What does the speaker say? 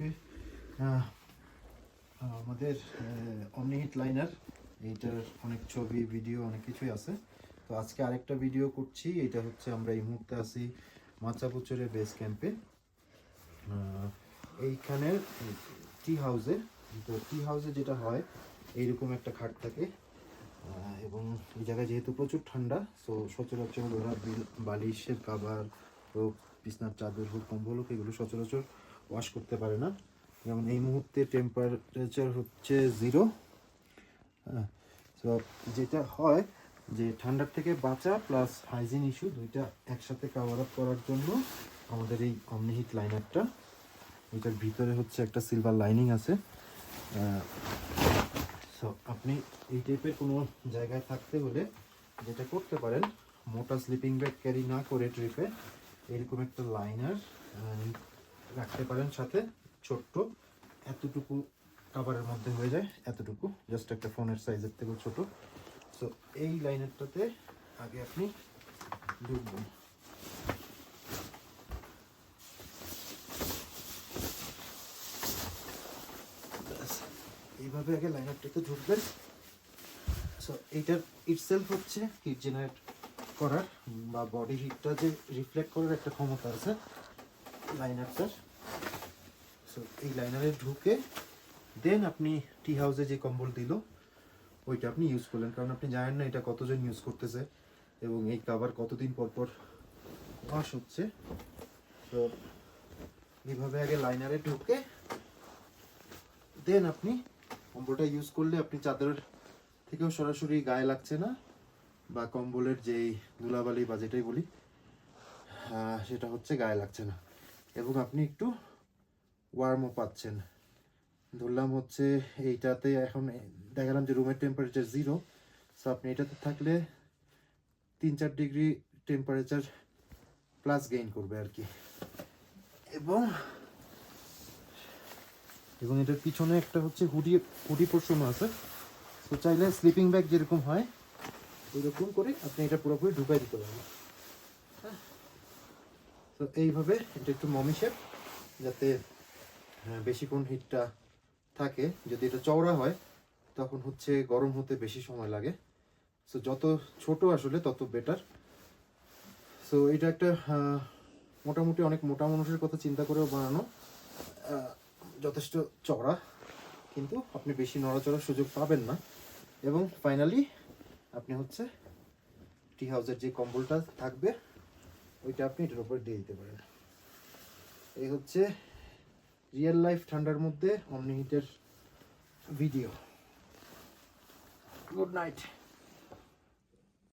আহ, আমাদের অমনিহিট লাইনার এইটার অনেক ছবি ভিডিও অনেক কিছুই আছে। তো আজকে আরেকটা ভিডিও করছি এটা হচ্ছে আমরা এই মুহূর্তে আছি মাচাপুচুরে বেস ক্যাম্পে এইখানের টি হাউসে তো টি হাউসে যেটা হয় এইরকম একটা খাট থাকে। এবং এই জায়গায় যেহেতু প্রচুর ঠান্ডা সো সচরাচর ওরা বিল- বালিশের কাভার হোক বিছনার চাদর হোক, কম্বল হোক, এগুলো সচরাচর ওয়াশ করতে পারে না। যেমন এই মুহূর্তে টেম্পারেচার হচ্ছে জিরো হ্যাঁ তো যেটা হয় যে ঠান্ডার থেকে বাঁচা প্লাস হাইজিন ইস্যু দুইটা একসাথে কাভার আপ করার জন্য আমাদের এই অমনিহিট লাইনারটা এটার ভিতরে হচ্ছে একটা সিলভার লাইনিং আছে। সো আপনি এই টাইপের কোনো জায়গায় থাকতে হলে যেটা করতে পারেন, মোটা স্লিপিং ব্যাগ ক্যারি না করে ট্রিপে এরকম একটা লাইনার রাখতে পারেন সাথে, ছোট্ট। এতটুকু কাভারের মধ্যে হয়ে যায়, এতটুকু জাস্ট একটা ফোনের সাইজের থেকেও ছোট। সো এই লাইনারটাতে আগে আপনি ঢুকবেন। এইভাবে আগে লাইনারটাতে ঢুকবেন। সো এইটার ইটসেলফ হচ্ছে হিট জেনারেট করার বা বডি হিটটা যে রিফ্লেক্ট করার একটা ক্ষমতা আছে লাইনারটার সো এই লাইনারে ঢুকে দেন আপনি টি হাউসে যে কম্বল দিল, ওইটা আপনি ইউজ করলেন। কারণ আপনি জানেন না এটা কতজন ইউজ করতেছে এবং এই কাভার কতদিন পর পর ওয়াশ হচ্ছে। তো এইভাবে আগে লাইনারে ঢুকে দেন আপনি কম্বলটা ইউজ করলে আপনি চাদরের থেকেও সরাসরি গায়ে লাগছে না। বা কম্বলের যেই ধুলাবালি বা যেটাই বলি সেটা হচ্ছে গায়ে লাগছে না। এবং আপনি একটু ওয়ার্মও পাচ্ছেন। ধরলাম হচ্ছে এইটাতে এখন দেখালাম যে রুমের টেম্পারেচার জিরো সো আপনি এটাতে থাকলে তিন চার ডিগ্রি টেম্পারেচার প্লাস গেইন করবে আর কি। এবং এবং এটার পিছনে একটা হচ্ছে হুডি হুডি পোর্শন আছে। তো চাইলে স্লিপিং ব্যাগ যেরকম হয় ওইরকম করে আপনি এটা পুরোপুরি ঢুকাই দিতে পারবেন। হ্যাঁ। তো এইভাবে এটা একটু মমি শেপ যাতে হ্যাঁ, বেশিক্ষণ হিটটা থাকে। যদি এটা চওড়া হয় তখন হচ্ছে গরম হতে বেশি সময় লাগে। সো যত ছোট আসলে তত বেটার সো এটা একটা মোটামুটি অনেক মোটা মানুষের কথা চিন্তা করেও বানানো যথেষ্ট চওড়া। কিন্তু আপনি বেশি নড়াচড়ার সুযোগ পাবেন না। এবং ফাইনালি আপনি হচ্ছে টি হাউসের যে কম্বলটা থাকবে, ওইটা আপনি এটার উপরে দিয়ে দিতে পারেন। এই হচ্ছে রিয়েল লাইফ ঠান্ডার মধ্যে অমনি হিটের ভিডিও। Good night.